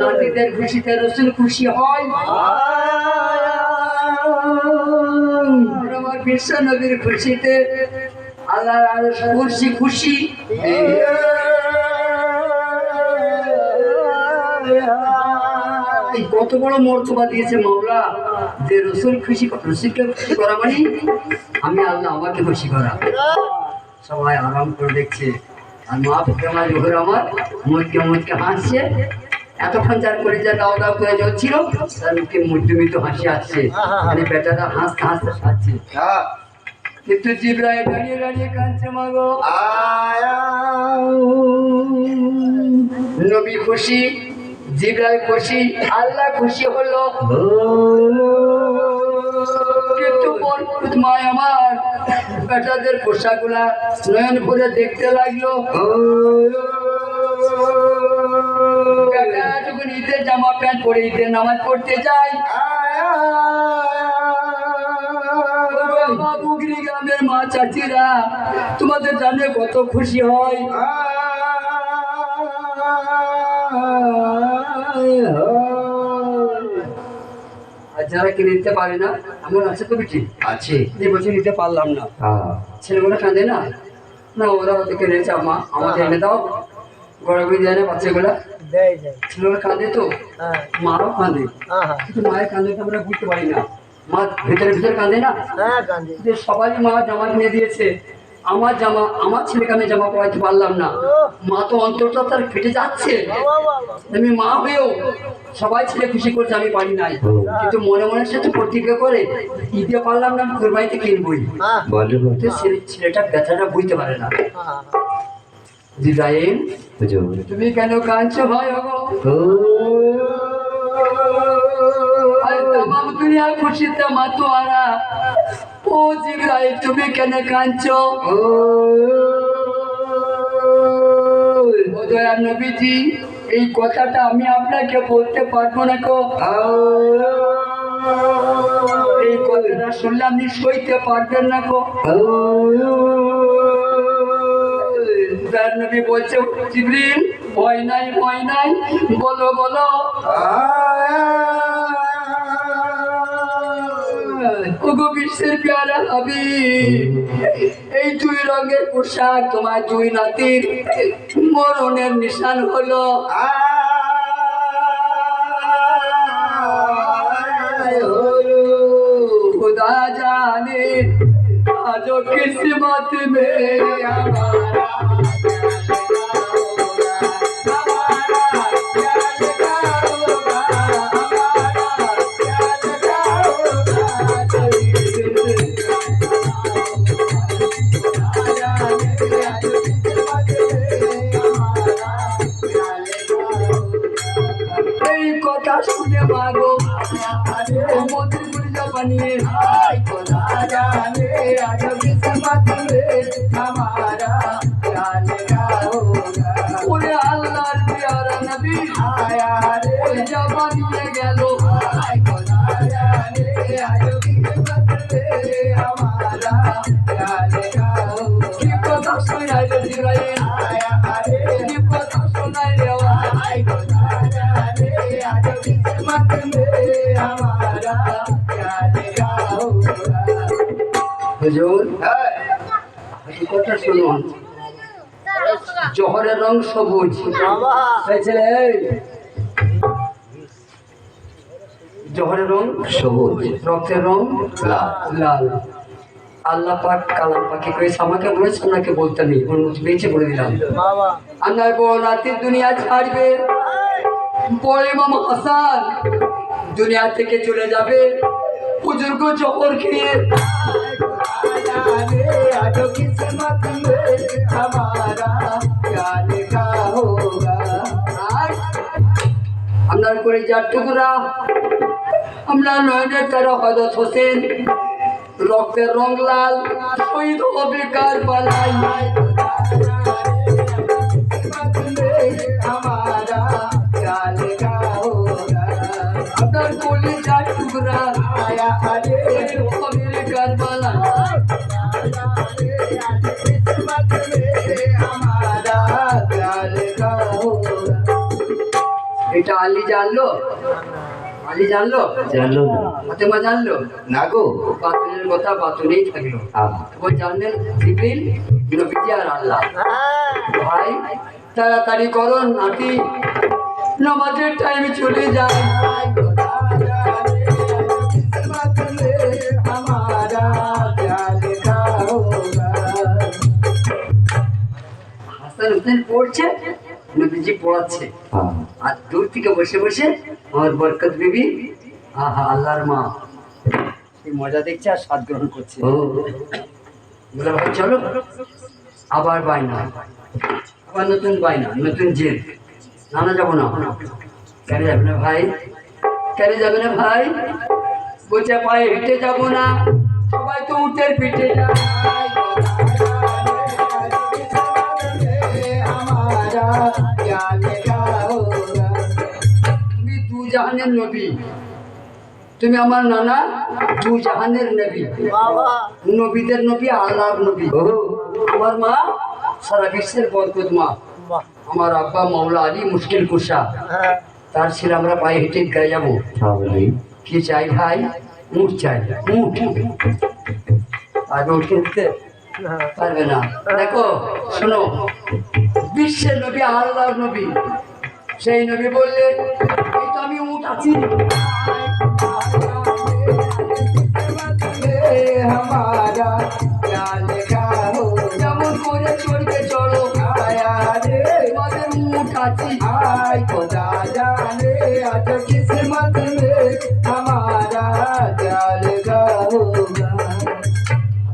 নাতিদের খুশিতে রসুল খুশি হয়। বিশ্ব নবীর খুশিতে আল্লাহ আর খুশি খুশি। কত বড় মর্তবা দিয়েছে মাওলা যে রসুল খুশি রসুলকে খুশি করা মানে আমি আল্লাহ আমাকে খুশি করা। সবাই আরাম করে দেখছে। আর মা আমার জোহর আমার মুচকে মুচকে হাসছে। এতক্ষণ যার করে যা দাও দাও করে যাচ্ছিল তার মুখে মধ্যমিত হাসি আসছে। মানে বেটাটা হাসতে হাসতে হাসছে। কিন্তু জিব্রাইল দাঁড়িয়ে দাঁড়িয়ে কাঁদছে মাগো নবী খুশি, জিব্রাইল খুশি, আল্লাহ খুশি হলো। কিন্তু মায় আমার। বেটাদের পোশাকগুলা নয়ন ভরে দেখতে লাগল। ঈদের জামা প্যান্ট পরে ঈদের নামাজ পড়তে যায় বাবুগিরি গ্রামের মা চাচিরা, তোমাদের জানে কত খুশি হয়। যারা কিনে নিতে পারে না এমন আছে তো বেটি আছে। যে বছর নিতে পারলাম না। ছেলেগুলো কাঁদে না? না ওরা ওদেরকে রেখেছে মা আমাকে এনে দাও। গড়াগড়ি দেয় না বাচ্চাগুলা? ছেলেগুলো কাঁদে তো? হ্যাঁ। মারও কাঁদে। হ্যাঁ হ্যাঁ। কিন্তু মায়ের কাঁদে তো আমরা বুঝতে পারি না। মা ভেতরে ভেতরে কাঁদে না? হ্যাঁ সবাই মা জামা কিনে দিয়েছে। আমার জামা আমার ছেলেকে আমি জামা পরাইতে পারলাম না। মা তো অন্তরটা তার ফেটে যাচ্ছে। আমি মা হয়েও সবাই ছেলে খুশি করছে আমি পারি নাই। কিন্তু মনে মনে সাথে প্রতিজ্ঞা করে ঈদে পারলাম না কোরবানিতে কিনবই ছেলেটা ব্যথাটা বুঝতে পারে না। হুজুর তুমি কেন কাঁদছো ভাই আরে তামাম দুনিয়া খুশিতে মাতোয়ারা। ও জিব্রাহিম তুমি কেন কাঁদছো? ও দয়া নবীজি, এই কথাটা আমি আপনাকে বলতে পারব না গো। এই কথাটা শুনলে আপনি সইতে পারবেন না গো। দয়ার নবী বলছে জিবরিল ভয় নাই ভয় নাই, বলো বলো। ওগো বিশ্বের পেয়ারা হাবি এই দুই রঙের পোশাক তোমার দুই নাতির মরণের নিশান হলো। খোদা জানে আজ কিসমত মে আমারা শুনুন। জহরের রং সবুজ। জহরের রং সবুজ রক্তের রং লাল। লাল। আল্লাহ পাক কালাম পাকে করেছে। আমাকে বলেছে ওনাকে বলতে নেই। বেঁচে বলে দিলাম। বউ নাতির দুনিয়া ছাড়বে। পরে মামা হাসান দুনিয়া থেকে চলে যাবে। বুজুর্গ জহর খেয়ে। আর আপনার করে যার টুকরা। আমরা নয়নের তারা হজরত হোসেন। রক্তের রং লাল, শহীদ হবে পালাই আপনার কোলে যার টুকরা, আয়া আরে হবে আলি জানলো? আলি জানলো? জানলো ফাতেমা জানলো? না গো। বাতুলের কথা বাতুলেই থাকল। তখন জানলেন জিবরিল নবীজি আর আল্লাহ। ভাই তাড়াতাড়ি করো নাতি। নামাজের টাইম চলে যায়। হাসান হুসেন পড়ছে? নবীজি পড়াচ্ছে। আর দূর থেকে বসে বসে আমার বরকত বিবি আহা আল্লাহর মা। এই মজা দেখছে আর স্বাদ গ্রহণ করছে। ও। বলে ভাই চলো। আবার বাইনা আবার নতুন বাইনা নতুন জেল না না যাব না। কেন যাবে না ভাই? কেন যাবে না ভাই? বলছে পায়ে হেঁটে যাব না। সবাই তো উঠের পিঠে যায়। জাহানের নবী। তুমি আমার নানা দু জাহানের নবী। নবীদের নবী আল্লাহর নবী। ও আমার মা সারা বিশ্বের বরকত মা। আমার আব্বা মাওলা আলী মুশকিল কুসা তার ছেলে আমরা পায়ে হেঁটে গায়ে যাব। কি চাই ভাই? উঠ চাই। উঠ আগে উঠে দিতে পারবে না। দেখো শোনো। বিশ্বের নবী আল্লাহর নবী। সেই নবী বললে এই তো আমি উঠ আছি যেমন করে চলবে চলো তোমাদের উঠ আছি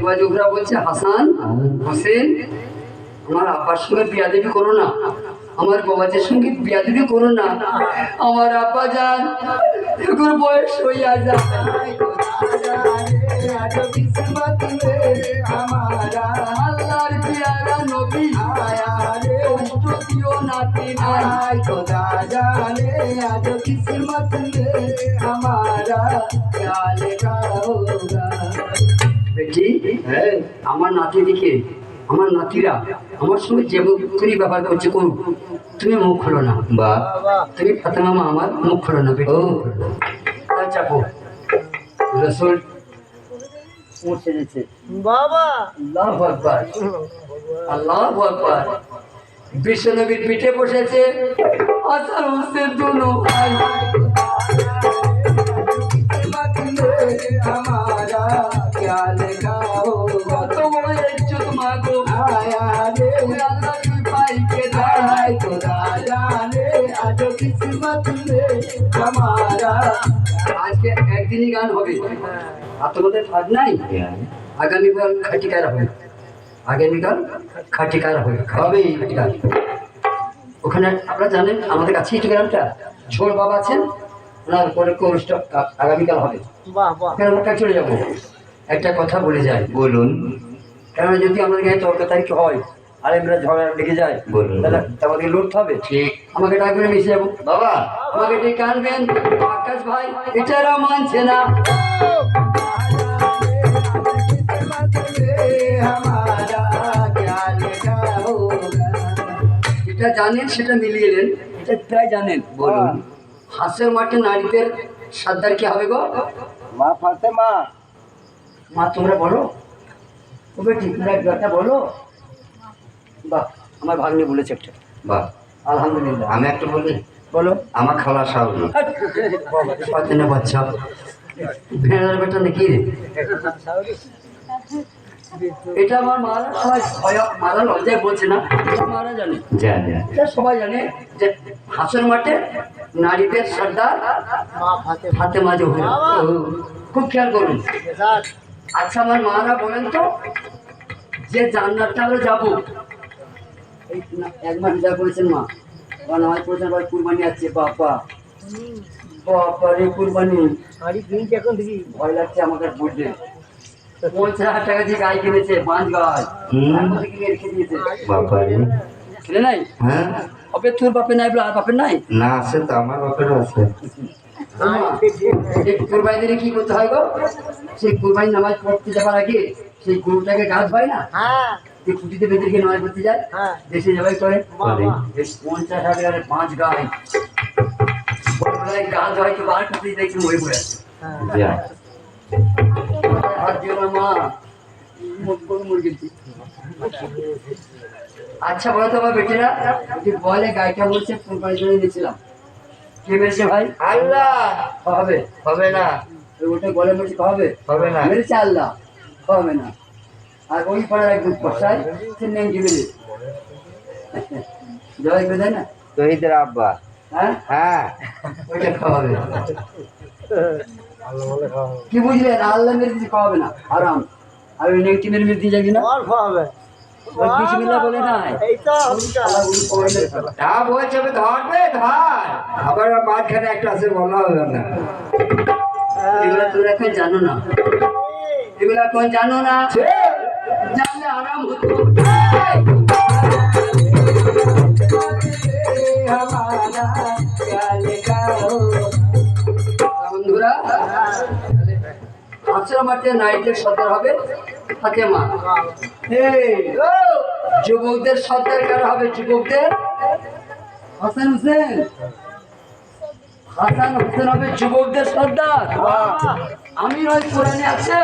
এবার লোকরা বলছে, হাসান, হোসেন আমার আব্বার সঙ্গে বিয়াদেবি করো না। আমার বাবাজের সঙ্গে বিয়াদেবি করো না আমার আব্বা যান। এখন বয়স হইয়া যায়। আল্লাহর পেয়ারা নবী কষ্ট দিও নাতি নাই বেটি হ্যাঁ আমার নাতিদিকে আমার নাতিরা আমার সঙ্গে যে করে ব্যাপার করছে করুক তুমি মুখ খোলো না। বা। তুমি ফাতেমা মা আমার মুখ খোলো না বেটি। চাপো। রসুল। পৌঁছে গেছে বাবা। আল্লাহ আকবার। আল্লাহ আকবার। বিশ্বনবীর পিঠে বসেছে আসার হোসেন দুনো ভাই আজকে গান হবে। আর তোমাদের ফাঁক নাই? আগামীকাল খাটিকার হবে। আগামীকাল খাটিকার হবে। হবে খাটিকার ওখানে আপনারা জানেন আমাদের কাছেই তো গ্রামটা। ঝোল বাবা আছেন ওনার পরে কোর্সটা আগামীকাল হবে। বাহ বাহ। আমরা চলে যাব। একটা কথা বলে যায় বলুন। কেননা যদি আমাদের গায়ে তর্কতারি হয় আর আমরা ঝগড়া লেগে যায়। বলুন। তাহলে তো আমাদেরকে লড়তে হবে। ঠিক। আমাকে ডাকবেন মিশে যাব বাবা আমাকে ডেকে আনবেন আকাশ ভাই এটারা মানছে না। এটা জানেন সেটা মিলিয়ে নেন। এটা প্রায় জানেন। বলুন। হাঁসের মাঠে নারীদের সাদ্দার কি হবে গো? মা ফাতেমা। মা তোমরা বলো। তবে ঠিক না একটা বলো। বাহ আমার ভাগ্নি বলেছে একটা। বা আলহামদুলিল্লাহ। আমি একটা বলি? বলো। আমার খালা সাউরি পাতে না বাচ্চা? ভেড়ার বেটা নাকি? রে এটা আমার মারা সবাই ভয় মারা লজ্জায় বলছে না? মারা জানে। সবাই জানে যে হাসর মাঠে নারীদের সর্দার মা হাতে মাঝে হয়ে খুব খেয়াল করুন। আচ্ছা আমার মারা বলেন তো যে জান্নাতটা আমরা যাব করেছেন মা। বা নামাজ পড়েছেন আবার কুরবানি আছে বাবা বাবা রে কুরবানি এখন দেখি। ভয় লাগছে পঞ্চাশ হাজার টাকা দিয়ে গাই কিনেছে পাঁচ গাছ। হুম। তারপর রেখে দিয়েছে? বাবা ছেলে নাই? হ্যাঁ। তোর নাই বলে আর বাপের নাই? না আছে তো আমার আছে। কি করতে হয় গো? সেই কুরবানি নামাজ পড়তে যাবার আগে সেই গরুটাকে গাছ হয় না? হ্যাঁ। এই খুঁটিতে বেঁধে গিয়ে নামাজ পড়তে যায় হ্যাঁ। দেশে জবাই করে। এই পঞ্চাশ হাজার পাঁচ গাই গাছ হয়তো বার করতে দেখি মরে পড়ে আছে। যা মা করে আচ্ছা বলো তো আমার বেটিরা যদি বলে গাড়িটা বলছে কোন পাড়ির জন্য নিয়েছিলাম কে মেরেছে ভাই? আল্লাহ! হবে হবে না। ওটা বলে বলছে হবে হবে না। মেরেছে আল্লাহ। হবে না? আর ওই পাড়ার একজন কষাই সে নেংটি মেরে জয় করে না? শহীদের আব্বা। হ্যাঁ? হ্যাঁ। ওইটা খাওয়াবে। কি বুঝলেন? আল্লাহ মেরে দিতে খাওয়াবে না। আরাম আর ওই নেংটি মেরে মেরে দিয়ে যাবি না। আর আবার মাঝখানে একটা আছে বলা হবে না। এগুলো তোমরা এখন জানো না। এগুলো এখন জানো না। জানলে আরাম হতো। বন্ধুরা আশ্রম মাঠে নারীদের সর্দার হবে ফাতেমা। যুবকদের সর্দার কারা হবে যুবকদের? হাসান হোসেন। হাসান হোসেন হবে যুবকদের সর্দার। আমি নয় কোরআনে আছে?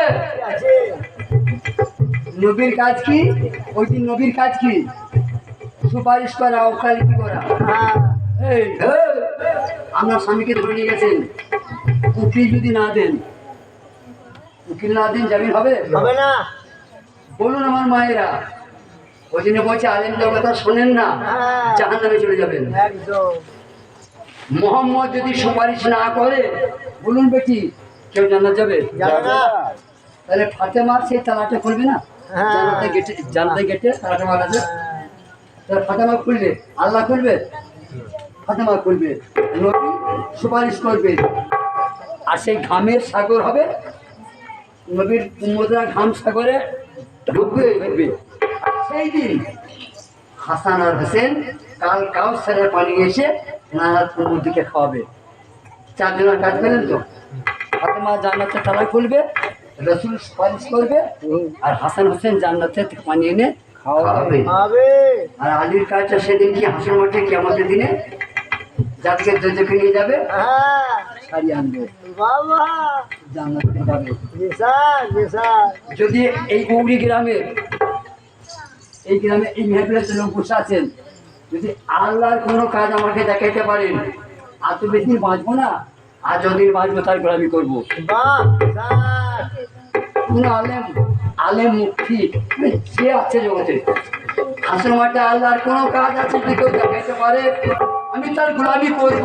নবীর কাজ কি? ওই দিন নবীর কাজ কি? সুপারিশ করা ওকালতি করা। এই, আপনার স্বামীকে ধরে নিয়ে গেছেন। উকিল যদি না দেন উকিল না দেন জামিন হবে? হবে না। বলুন আমার মায়েরা ওই জন্য বলছে আলেমদের কথা শোনেন না জাহান নামে চলে যাবেন। মোহাম্মদ যদি সুপারিশ না করে বলুন বেটি কেউ জানা যাবে? তাহলে ফাতেমার সেই তালাটা খুলবে না? হ্যাঁ। জান্নাতে গেটে জান্নাতে গেটে তালাটা মারা আছে ফাতেমা খুলবে, আল্লাহ খুলবে? ফাতেমা খুলবে, নবী সুপারিশ করবে। আর সেই ঘামের সাগর হবে, নবীর উম্মতরা ঘাম সাগরে ঢুকবে ঢুকবে। সেই দিন হাসান আর হোসেন কাল কাউসারের পানি এসে নানার উম্মতিকে খাওয়াবে। চারজনের কাজ পেলেন তো? ফাতেমা জান্নাতের তালা খুলবে রসুল সুপারিশ করবে আর হাসান হোসেন জান্নাতের থেকে পানি এনে খাওয়াবে। হবে আর আলীর কাজটা সেদিন কি হাসান মাঠে কি আমাদের দিনে? যাদেরকে দোজখে নিয়ে যাবে হ্যাঁ। আনবে। জান্নাতে যদি এই গৌরী গ্রামে এই গ্রামে এই মেহফিলের লোক বসে আছেন যদি আল্লাহর কোনো কাজ আমাকে দেখাইতে পারেন আর তো বেশি বাঁচবো না? আর যতদিন বাঁচবো তারপর আমি করব? আলেম আলেম মুক্তি সে আছে জগতে? আসল মাঠে আল্লাহর কোনো কাজ আছে যদি কেউ দেখাইতে পারে? আমি তার গোলামি করব।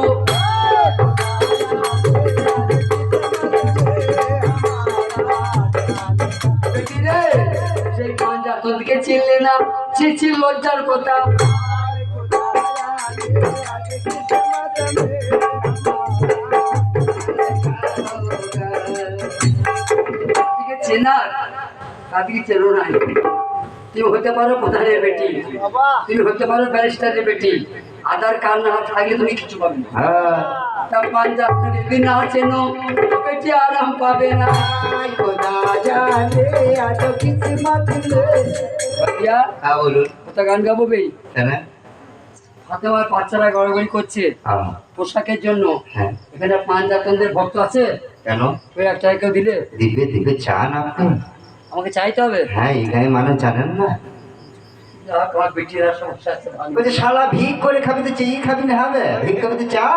সেই পাঞ্জাতনকে চিনলে না চিচি লজ্জার কথা। চেনার তাদেরকে চেনো নাই। তুমি হতে পারো প্রধানের বেটি? তুমি হতে পারো ব্যারিস্টারের বেটি। আধার কার্ড না থাকলে তুমি কিছু পাবে না। হ্যাঁ। তা পাঞ্জাব যদি না চেনো বেটি আরাম পাবে না। ভাইয়া হ্যাঁ বলুন। কোথা গান গাবো বেই কেন? হাতে বাচ্চারা গড়াগড়ি করছে। আম, পোশাকের জন্য। হ্যাঁ। এখানে পাঞ্জাতনদের ভক্ত আছে? কেন? ওই একটা কেউ দিলে? দিবে দিবে চান আপনি আমাকে চাইতে হবে? হ্যাঁ এখানে মানুষ জানেন না। শালা ভিক করে খাবি তো চেয়ে খাবি না হবে? ভিক খাবি তো চা?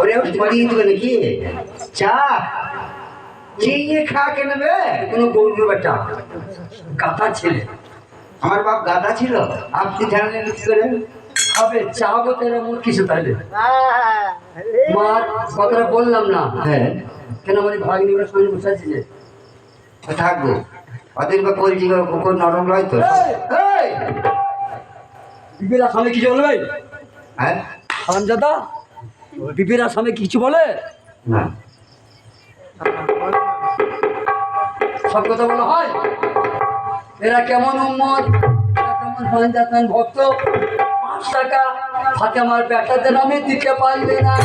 ওরে দিয়ে দেবে নাকি? চা? চেয়ে খা কে নেবে কোনো গৌর বেটা গাথা ছেলে। আমার বাপ গাদা ছিল। আপনি জানলেন কি করে? হবে চাবো তেরা কিছু তাহলে মার কথাটা বললাম না। হ্যাঁ। কেন আমার ভাগ্নিগুলোর সঙ্গে বসাচ্ছি যে? থাকব। বা কলজি কুকুর নরম নয় তো। আসামে কিছু বলবে হ্যাঁ? হারামজাদা বিবির আসামে কিছু বলে? না। সব কথা বলা হয়? এরা কেমন উম্মত? এরা কেমন ভক্ত? পাঁচ টাকা হাতে আমার ব্যাটাতে নামে দিতে পারলে না।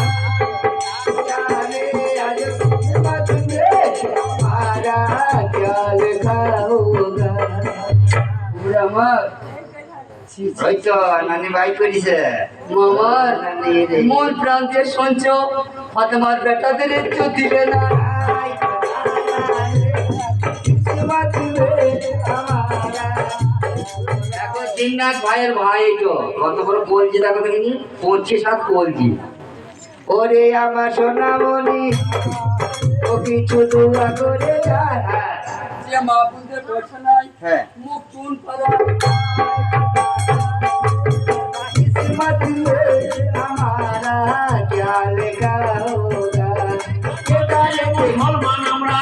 ওরে আমার ছি, ছি, ওই তো নানি বাই করিছে। মামার মন প্রাণ দিয়ে সঞ্চ ফাতেমার বেটাদের না। ভাইয়ের ভাই তো কত বড় বলছি দেখো দেখিনি? পঁচিশ হাত বলছি। ওরে আমার সোনামণি ও কিছু দোয়া করে যায় আগে মা বোনদের বসে নাই হ্যাঁ। মুখ চুন মুসলমান আমরা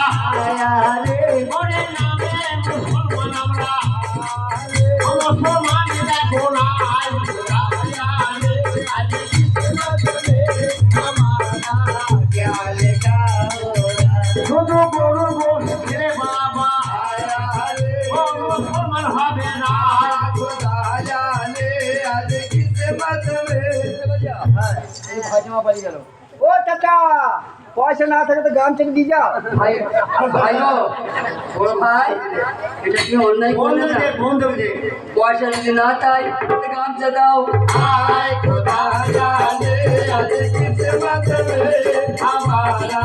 মুসলমান আমরা মুসলমান গেল। ও চাচা পয়সা না থাকে তো গ্রাম থেকে দিয়ে যাও। ভাই ভাই বড় ভাই এটা কি অন্যায় করলে না? ফোন দেবে যে পয়সা যদি না চাই গ্রাম চা দাও আয় খোদা জানে আজ কিসমত মে আমারা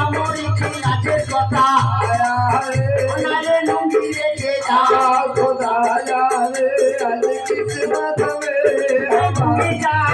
আমরি জানে আজ কিসমত মে আমারা